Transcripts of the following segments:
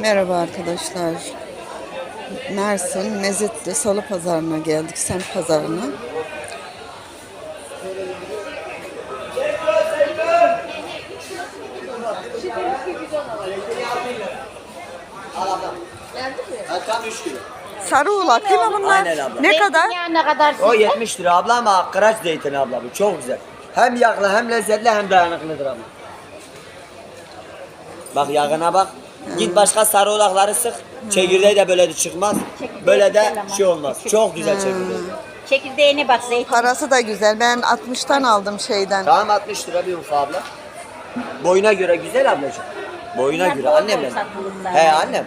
Merhaba arkadaşlar. Mersin Mezitli Salı Pazarı'na geldik. Semt Pazarı'na. Ha, tam 3 kilo. Sarı ulak değil mi bunlar? Aynen abla. Ne kadar? Ne kadar O sizde? 70 lira abla ama kıraç zeytini abla bu çok güzel. Hem yağlı hem lezzetli hem dayanıklıdır abla. Bak yağına bak. Git başka sarı olakları sık. Çekirdeği de böyle de çıkmaz. Çekirdeği Böyle de güzel ama. şey olmaz. Çok güzel çekirdeği. Çekirdeğine bak zeytin. Parası da güzel. Ben 60'tan aldım şeyden. Tamam 60 lira bir ufa abla. Boyuna göre güzel ablacığım. Boyuna Bunlar göre bol annem bol benim. He annem.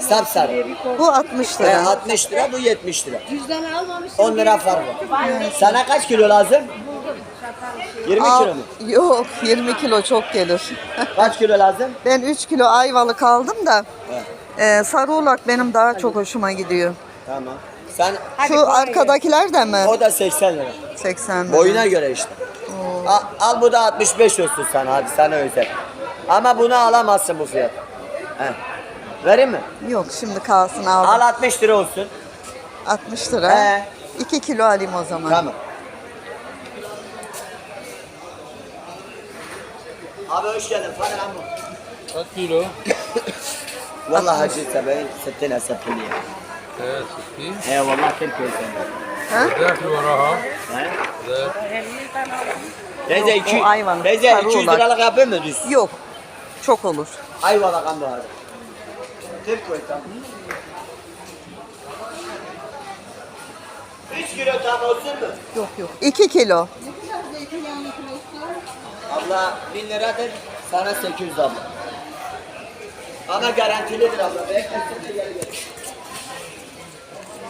Sapsarı. Bu 60 He lira. 60 lira bu 70 lira. 10 lira fark var. Sana kaç kilo lazım? 20 Al- kilo mu? Yok 20 kilo çok gelir. Kaç kilo lazım? ben 3 kilo ayvalık aldım da e, sarı ulak benim daha çok hoşuma gidiyor. Tamam. Sen Şu arkadakiler de mi? o da 80 lira. 80 lira. Boyuna göre işte. Al, al bu da 65 olsun sana hadi sana özel. Ama bunu alamazsın bu fiyat. He. Vereyim mi? Yok şimdi kalsın aldım. Al 60 lira olsun. 60 lira. He. 2 kilo alayım o zaman. Tamam. Abi hoş geldin. Hadi lan bu. Kaç kilo? Vallahi hacı tabi. Sitten asapını ya. Evet, sitti. He, vallahi Türkiye'de. Ha? Ne kilo raha? He? Bence iki, bence 200 liralık yapayım mı düz? Yok, çok olur. Ayvalık andı var. Türk koysan. 3 kilo tam olsun mu? Yok yok. 2 kilo. Abla 1000 liradır, sana 800 abla. Ama garantilidir abla. Beklesin gel gel.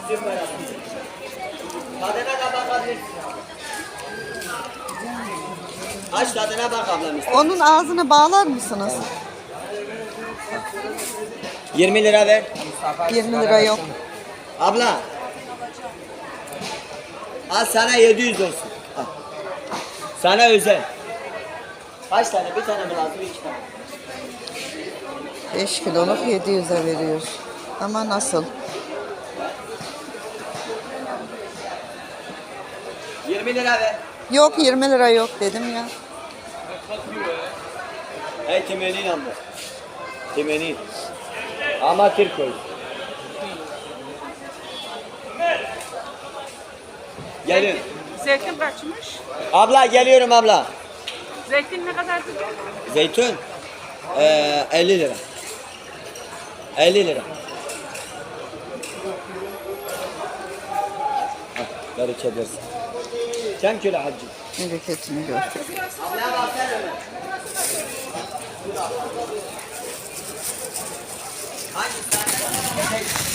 Üzüm ver abla. Tadına da bakabilirsin. Aç tadına bak ablam işte. Onun ağzını bağlar mısınız? 20 lira ver. 20 lira yok. Abla. Al sana 700 olsun. Al. Sana özel. Kaç tane? Bir tane mi lazım? İki tane. 5 kiloluk 700'e veriyor. Ama nasıl? 20 lira ver. Yok 20 lira yok dedim ya. Hey temenin abla. Temenin. Ama Türk koy. Gelin. Zeytin kaçmış? Abla geliyorum abla. Zeytin ne kadar dedi? Zeytun. Ee, 50 lira. 50 lira. Bereket versin. Kaç kilo hacı? Bereketini gör. Buyur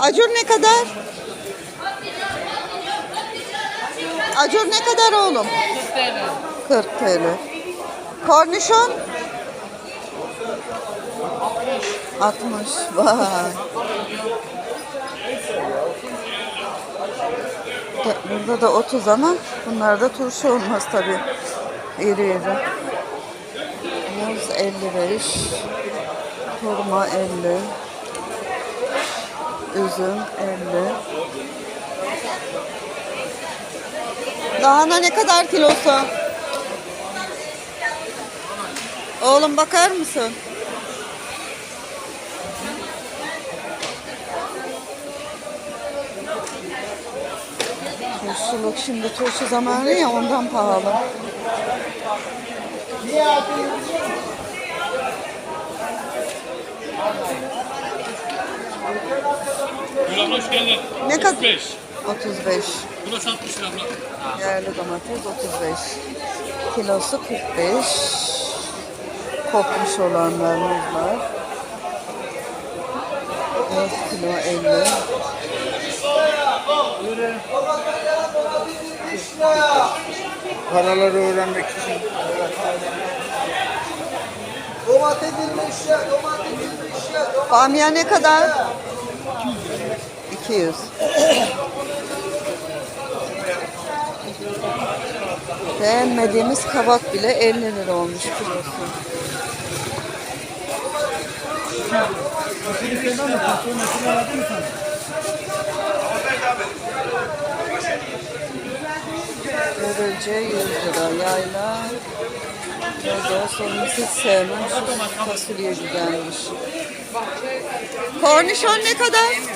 Acur ne kadar? Acur ne kadar oğlum? 40 TL. Kornişon? 60. Vay. Burada da 30 ama bunlarda turşu olmaz tabii. İri iri. Muz 55. Hurma 50. Üzüm 50. Lahana ne kadar kilosu? Oğlum bakar mısın? Turşuluk şimdi turşu zamanı ya ondan pahalı. Gül abla hoş geldin. Ne kadar? 35. 35. Burası 60 lira abla. Yerli domates 35. Kilosu 45. Kopmuş olanlarımız var. 4 kilo 50. Paraları öğrenmek için. Bamya ne kadar? 200. Beğenmediğimiz kabak bile 50 lira olmuş kilosu. Görülce 100 lira yayla. Burada sonunu hiç sevmem. Fasulye güzelmiş. Kornişon ne kadar?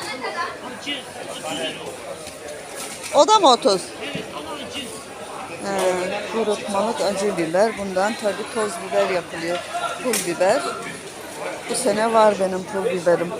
O da mı 30? He, kurutmalık acı biber. Bundan tabii toz biber yapılıyor. Pul biber. Bu sene var benim pul biberim.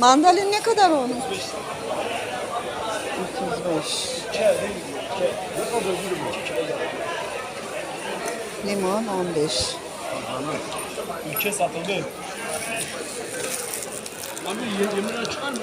Mandalin ne kadar onun? 35. Limon 15. Ülke satıldı. Abi 20 lira çıkar mı?